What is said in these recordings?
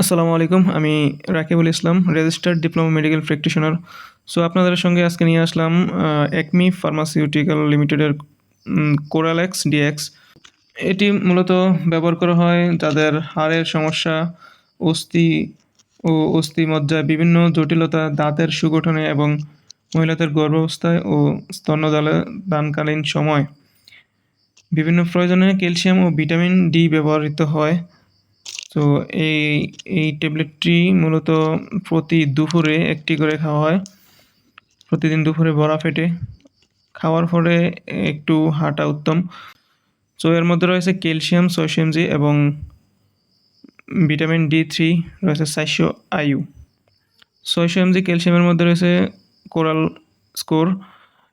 আসসালামু আলাইকুম, আমি Rakibul Islam registered diploma medical practitioner so আপনাদের সঙ্গে আজকে নিয়ে আসলাম একমি ফার্মাসিউটিক্যাল লিমিটেডের কোরালেক্স ডিএক্স এটি মূলত ব্যবহার করা হয় যাদের হাড়ের সমস্যা, অস্থি ও অস্থি মজ্জায় বিভিন্ন জটিলতা দাঁতের সুগঠনে এবং মহিলাদের গর্ভাবস্থায় ও স্তন্যদালে দানকালীন সময়। বিভিন্ন প্রয়োজনে ক্যালসিয়াম ও ভিটামিন ডি ব্যবহৃত হয়। তো এই এই ট্যাবলেটটি মূলত প্রতি দুপুরে একটি করে খাওয়া হয়। প্রতিদিন দুপুরে বড়া পেটে খাওয়ার পরে একটু হাঁটা উত্তম। তো এর মধ্যে রয়েছে ক্যালসিয়াম ছয়শো এমজি এবং ভিটামিন ডি থ্রি, রয়েছে চারশো আইউ। ছয়শো এমজি ক্যালসিয়ামের মধ্যে রয়েছে কোরাল স্কোর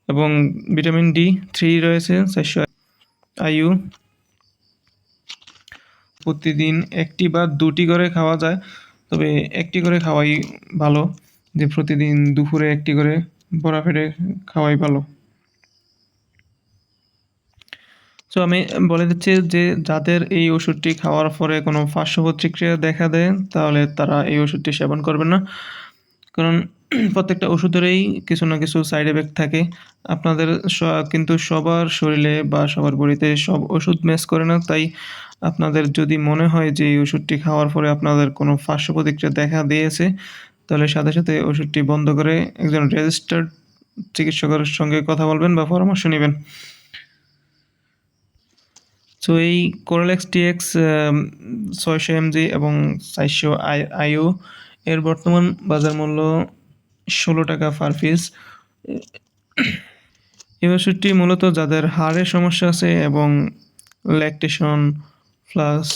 এবং ভিটামিন ডি থ্রি রয়েছে চারশো আইউ। প্রতিদিন একটি বা দুটি করে খাওয়া যায়। তবে একটি করে খাওয়াই ভালো, যে প্রতিদিন দুপুরে একটি করে বড়া ফেটে খাওয়াই ভালো। তো আমি বলে দিচ্ছি যে যাদের এই ওষুধটি খাওয়ার পরে কোনো পার্শ্ব প্রতিক্রিয়া দেখা দেয়, তাহলে তারা এই ওষুধটি সেবন করবেন না। কারণ প্রত্যেকটা ওষুধেরই কিছু না কিছু সাইড এফেক্ট থাকে। আপনাদের কিন্তু সবার শরীরে বা সবার বডিতে সব ওষুধ ম্যাচ করে না। তাই আপনাদের যদি মনে হয় যে এই ওষুধটি খাওয়ার পরে আপনাদের কোনো পার্শ্ব প্রতিক্রিয়া দেখা দিয়েছে, তাহলে সাথে সাথে ওষুধটি বন্ধ করে একজন রেজিস্টার্ড চিকিৎসকের সঙ্গে কথা বলবেন বা পরামর্শ নেবেন। তো এই কোরালেক্স টিএক্স ছয়শো এমজি এবং চারশো আই আইও এর বর্তমান বাজার মূল্য ষোলো টাকা পার পিস ওষুধটি মূলত যাদের হাড়ের সমস্যা আছে এবং ল্যাকটেশন প্লাস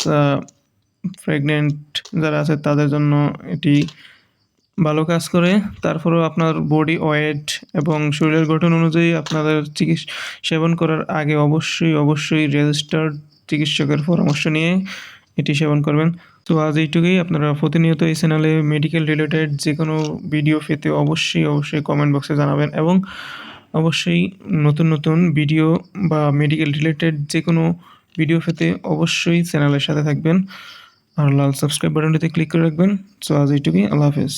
প্রেগনেন্ট যারা আছে তাদের জন্য এটি ভালো কাজ করে। তারপরেও আপনার বডি ওয়েট এবং শরীরের গঠন অনুযায়ী আপনাদের চিকিৎসা সেবন করার আগে অবশ্যই অবশ্যই রেজিস্টার্ড চিকিৎসকের পরামর্শ নিয়ে এটি সেবন করবেন। তো আজ এইটুকুই। আপনারা প্রতিনিয়ত এই চ্যানেলে মেডিকেল রিলেটেড যে কোনো ভিডিও পেতে অবশ্যই অবশ্যই কমেন্ট বক্সে জানাবেন এবং অবশ্যই নতুন নতুন ভিডিও বা মেডিকেল রিলেটেড যে কোনো ভিডিও পেতে অবশ্যই চ্যানেলের সাথে থাকবেন। আর লাল সাবস্ক্রাইব বাটনটিতে ক্লিক করে রাখবেন। সো আজ এইটুকুই। আল্লাহ হাফেজ।